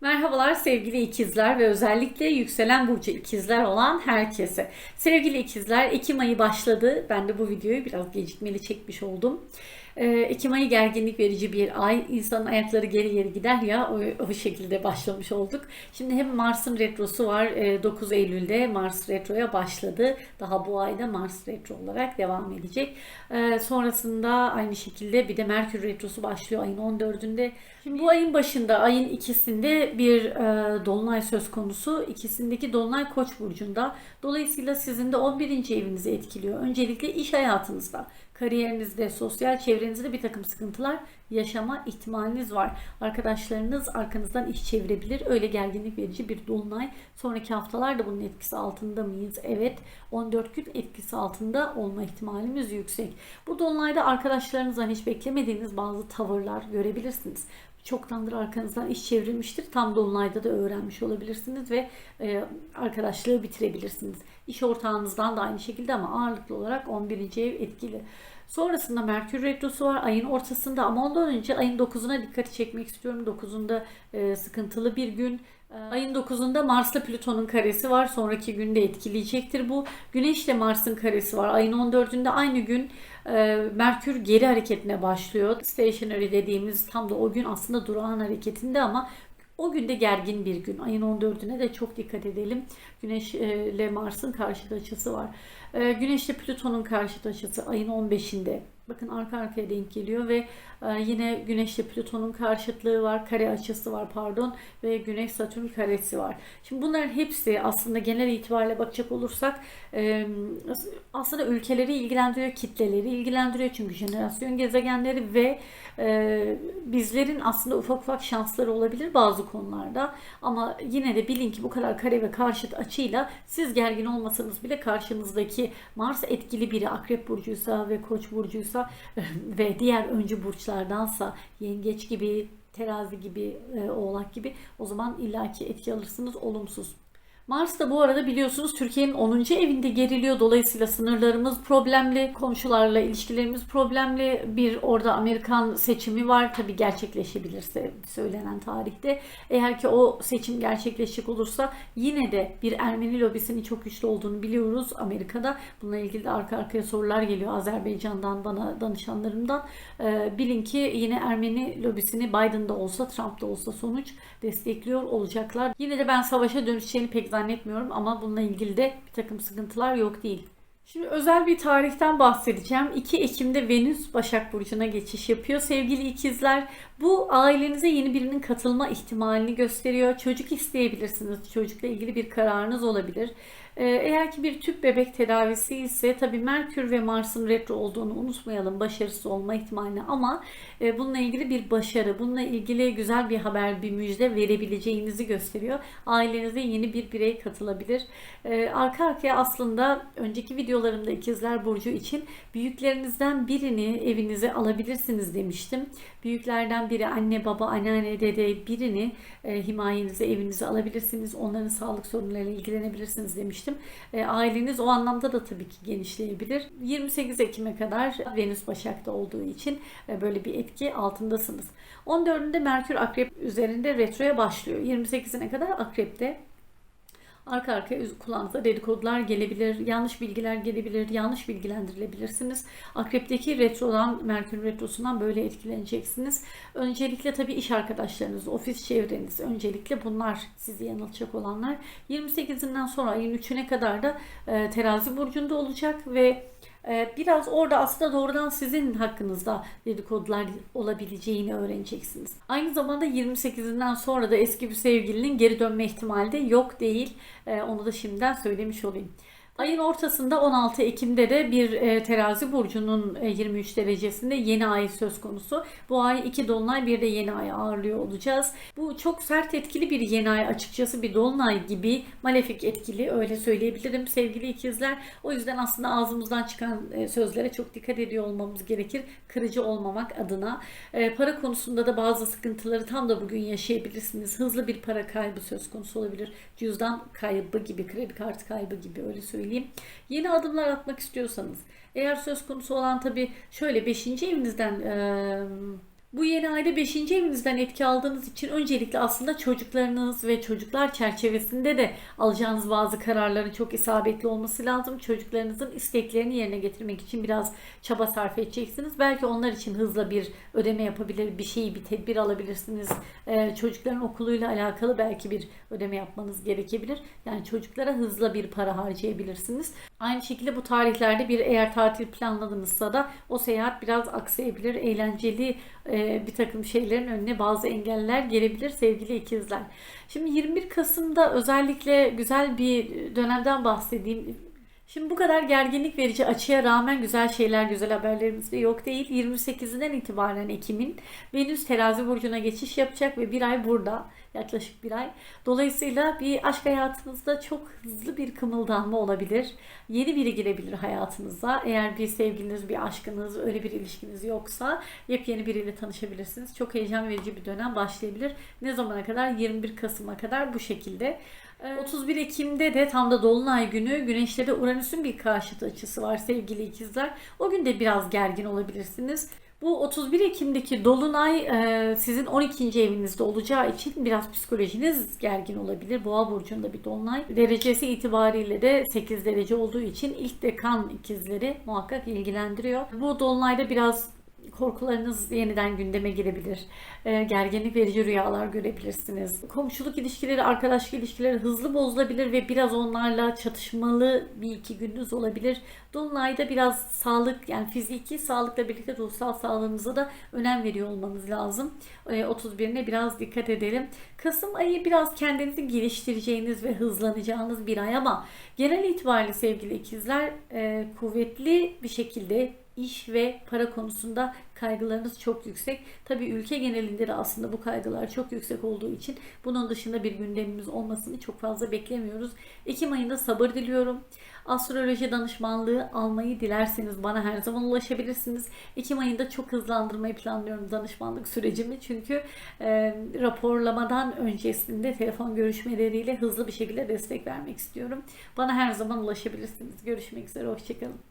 Merhabalar sevgili ikizler ve özellikle yükselen burcu ikizler olan herkese. Sevgili ikizler Ekim ayı başladı. Ben de bu videoyu biraz gecikmeli çekmiş oldum. Ee, Ekim ayı gerginlik verici bir ay. İnsanın ayakları geri geri gider ya o, o şekilde başlamış olduk. Şimdi hem Mars'ın retrosu var. Ee, 9 Eylül'de Mars retroya başladı. Daha bu ayda Mars retro olarak devam edecek. Ee, sonrasında aynı şekilde bir de Merkür retrosu başlıyor ayın 14'ünde. Şimdi bu ayın başında ayın ikisinde bir e, dolunay söz konusu. İkisindeki dolunay Koç burcunda. Dolayısıyla sizin de 11. evinizi etkiliyor. Öncelikle iş hayatınızda, kariyerinizde, sosyal çevrenizde bir takım sıkıntılar yaşama ihtimaliniz var. Arkadaşlarınız arkanızdan iş çevirebilir. Öyle gerginlik verici bir dolunay. Sonraki haftalarda bunun etkisi altında mıyız? Evet. 14 gün etkisi altında olma ihtimalimiz yüksek. Bu dolunayda arkadaşlarınızdan hiç beklemediğiniz bazı tavırlar görebilirsiniz çoktandır arkanızdan iş çevrilmiştir. Tam dolunayda da öğrenmiş olabilirsiniz ve e, arkadaşlığı bitirebilirsiniz. İş ortağınızdan da aynı şekilde ama ağırlıklı olarak 11. ev etkili. Sonrasında Merkür Retrosu var ayın ortasında ama ondan önce ayın 9'una dikkati çekmek istiyorum. 9'unda e, sıkıntılı bir gün. E, ayın 9'unda Mars'la Plüton'un karesi var. Sonraki günde etkileyecektir bu. Güneş ile Mars'ın karesi var. Ayın 14'ünde aynı gün e, Merkür geri hareketine başlıyor. Stationary dediğimiz tam da o gün aslında durağan hareketinde ama o günde gergin bir gün. Ayın 14'üne de çok dikkat edelim. Güneş ile Mars'ın karşıt açısı var. E, Güneş ile Plüton'un karşıt açısı ayın 15'inde. Bakın arka arkaya denk geliyor ve e, yine Güneş ile Plüton'un karşıtlığı var, kare açısı var pardon ve Güneş Satürn karesi var. Şimdi bunların hepsi aslında genel itibariyle bakacak olursak e, aslında ülkeleri ilgilendiriyor, kitleleri ilgilendiriyor çünkü jenerasyon gezegenleri ve e, bizlerin aslında ufak ufak şansları olabilir bazı konularda ama yine de bilin ki bu kadar kare ve karşıt açıyla siz gergin olmasanız bile karşınızdaki Mars etkili biri Akrep burcuysa ve Koç burcuysa ve diğer öncü burçlardansa Yengeç gibi terazi gibi, e, oğlak gibi o zaman illaki etki alırsınız olumsuz. Mars da bu arada biliyorsunuz Türkiye'nin 10. evinde geriliyor. Dolayısıyla sınırlarımız problemli, komşularla ilişkilerimiz problemli. Bir orada Amerikan seçimi var. Tabii gerçekleşebilirse söylenen tarihte. Eğer ki o seçim gerçekleşecek olursa yine de bir Ermeni lobisinin çok güçlü olduğunu biliyoruz Amerika'da. Bununla ilgili de arka arkaya sorular geliyor Azerbaycan'dan bana danışanlarımdan. Ee, bilin ki yine Ermeni lobisini Biden'da olsa Trump'da olsa sonuç destekliyor olacaklar. Yine de ben savaşa dönüşeceğini pek zannetmiyorum zannetmiyorum ama bununla ilgili de bir takım sıkıntılar yok değil. Şimdi özel bir tarihten bahsedeceğim. 2 Ekim'de Venüs Başak Burcu'na geçiş yapıyor. Sevgili ikizler bu ailenize yeni birinin katılma ihtimalini gösteriyor. Çocuk isteyebilirsiniz. Çocukla ilgili bir kararınız olabilir. Ee, eğer ki bir tüp bebek tedavisi ise tabi Merkür ve Mars'ın retro olduğunu unutmayalım başarısız olma ihtimalini ama e, bununla ilgili bir başarı, bununla ilgili güzel bir haber, bir müjde verebileceğinizi gösteriyor. Ailenize yeni bir birey katılabilir. Ee, arka arkaya aslında önceki videolarımda ikizler Burcu için büyüklerinizden birini evinize alabilirsiniz demiştim. Büyüklerden biri anne, baba, anneanne, dede birini e, himayenize, evinize alabilirsiniz. Onların sağlık sorunlarıyla ilgilenebilirsiniz demiştim. E, aileniz o anlamda da tabii ki genişleyebilir. 28 Ekim'e kadar Venüs Başak'ta olduğu için e, böyle bir etki altındasınız. 14'ünde Merkür Akrep üzerinde retroya başlıyor. 28'ine kadar Akrep'te arka arkaya kulağınıza dedikodular gelebilir, yanlış bilgiler gelebilir, yanlış bilgilendirilebilirsiniz. Akrep'teki retrodan, Merkür retrosundan böyle etkileneceksiniz. Öncelikle tabii iş arkadaşlarınız, ofis çevreniz, öncelikle bunlar sizi yanıltacak olanlar. 28'inden sonra ayın 3'üne kadar da e, terazi burcunda olacak ve biraz orada aslında doğrudan sizin hakkınızda dedikodular olabileceğini öğreneceksiniz. Aynı zamanda 28'inden sonra da eski bir sevgilinin geri dönme ihtimali de yok değil. Ee, onu da şimdiden söylemiş olayım. Ayın ortasında 16 Ekim'de de bir e, terazi burcunun e, 23 derecesinde yeni ay söz konusu. Bu ay iki dolunay bir de yeni ay ağırlıyor olacağız. Bu çok sert etkili bir yeni ay açıkçası bir dolunay gibi malefik etkili öyle söyleyebilirim sevgili ikizler. O yüzden aslında ağzımızdan çıkan e, sözlere çok dikkat ediyor olmamız gerekir. Kırıcı olmamak adına. E, para konusunda da bazı sıkıntıları tam da bugün yaşayabilirsiniz. Hızlı bir para kaybı söz konusu olabilir. Cüzdan kaybı gibi, kredi kartı kaybı gibi öyle söyleyeyim söyleyeyim. Yeni adımlar atmak istiyorsanız eğer söz konusu olan tabii şöyle 5. evinizden e, Bu yeni ayda 5. evinizden etki aldığınız için öncelikle aslında çocuklarınız ve çocuklar çerçevesinde de alacağınız bazı kararların çok isabetli olması lazım. Çocuklarınızın isteklerini yerine getirmek için biraz çaba sarf edeceksiniz. Belki onlar için hızla bir ödeme yapabilir, bir şeyi, bir tedbir alabilirsiniz. Ee, çocukların okuluyla alakalı belki bir ödeme yapmanız gerekebilir. Yani çocuklara hızla bir para harcayabilirsiniz. Aynı şekilde bu tarihlerde bir eğer tatil planladığınızsa da o seyahat biraz aksayabilir. Eğlenceli e, bir takım şeylerin önüne bazı engeller gelebilir sevgili ikizler. Şimdi 21 Kasım'da özellikle güzel bir dönemden bahsedeyim. Şimdi bu kadar gerginlik verici açıya rağmen güzel şeyler, güzel haberlerimiz de yok değil. 28'inden itibaren Ekim'in Venüs terazi burcuna geçiş yapacak ve bir ay burada. Yaklaşık bir ay. Dolayısıyla bir aşk hayatınızda çok hızlı bir kımıldanma olabilir. Yeni biri girebilir hayatınıza. Eğer bir sevgiliniz, bir aşkınız, öyle bir ilişkiniz yoksa yepyeni biriyle tanışabilirsiniz. Çok heyecan verici bir dönem başlayabilir. Ne zamana kadar? 21 Kasım'a kadar bu şekilde. 31 Ekim'de de tam da Dolunay günü Güneş'te de Uranüs'ün bir karşıt açısı var sevgili ikizler. O gün de biraz gergin olabilirsiniz. Bu 31 Ekim'deki Dolunay e, sizin 12. evinizde olacağı için biraz psikolojiniz gergin olabilir. Boğa burcunda bir Dolunay. Derecesi itibariyle de 8 derece olduğu için ilk dekan ikizleri muhakkak ilgilendiriyor. Bu Dolunay'da biraz korkularınız yeniden gündeme girebilir. E, gerginlik verici rüyalar görebilirsiniz. Komşuluk ilişkileri, arkadaşlık ilişkileri hızlı bozulabilir ve biraz onlarla çatışmalı bir iki gününüz olabilir. Dolunay'da biraz sağlık yani fiziki sağlıkla birlikte ruhsal sağlığınıza da önem veriyor olmanız lazım. E, 31'ine biraz dikkat edelim. Kasım ayı biraz kendinizi geliştireceğiniz ve hızlanacağınız bir ay ama genel itibariyle sevgili ikizler e, kuvvetli bir şekilde iş ve para konusunda kaygılarınız çok yüksek. Tabii ülke genelinde de aslında bu kaygılar çok yüksek olduğu için bunun dışında bir gündemimiz olmasını çok fazla beklemiyoruz. Ekim ayında sabır diliyorum. Astroloji danışmanlığı almayı dilerseniz bana her zaman ulaşabilirsiniz. Ekim ayında çok hızlandırmayı planlıyorum danışmanlık sürecimi. Çünkü e, raporlamadan öncesinde telefon görüşmeleriyle hızlı bir şekilde destek vermek istiyorum. Bana her zaman ulaşabilirsiniz. Görüşmek üzere. Hoşçakalın.